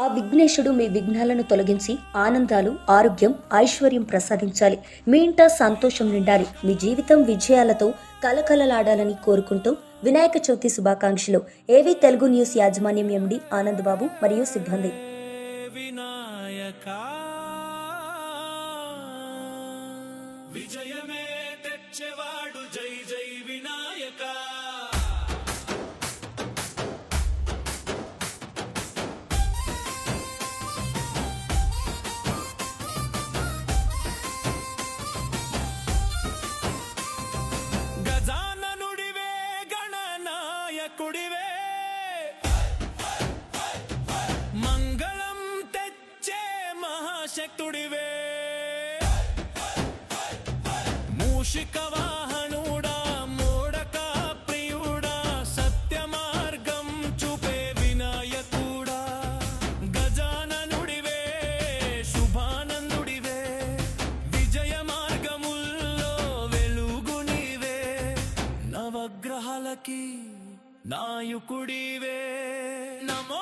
ఆ విఘ్నేశుడు మీ విఘ్నాలను తొలగించి ఆనందాలు ఆరోగ్యం ఐశ్వర్యం ప్రసాదించాలి. మీ ఇంట సంతోషం నిండాలి. మీ జీవితం విజయాలతో కలకలలాడాలని కోరుకుంటూ వినాయక చవితి శుభాకాంక్షలు. ఏవి తెలుగు న్యూస్ యాజమాన్యం ఎండి ఆనంద్ బాబు మరియు సిబ్బంది. విజయమే తెచ్చేవాడు. మహాశక్తుడివే మూషిక వాహనుడా మోడక ప్రియుడా సత్య మార్గం చూపే వినాయకుడా. గజాననుడివే శుభానందుడివే. విజయ మార్గముల్లో వెలుగునివే నవగ్రహాలకి నాయకుడివే. నమ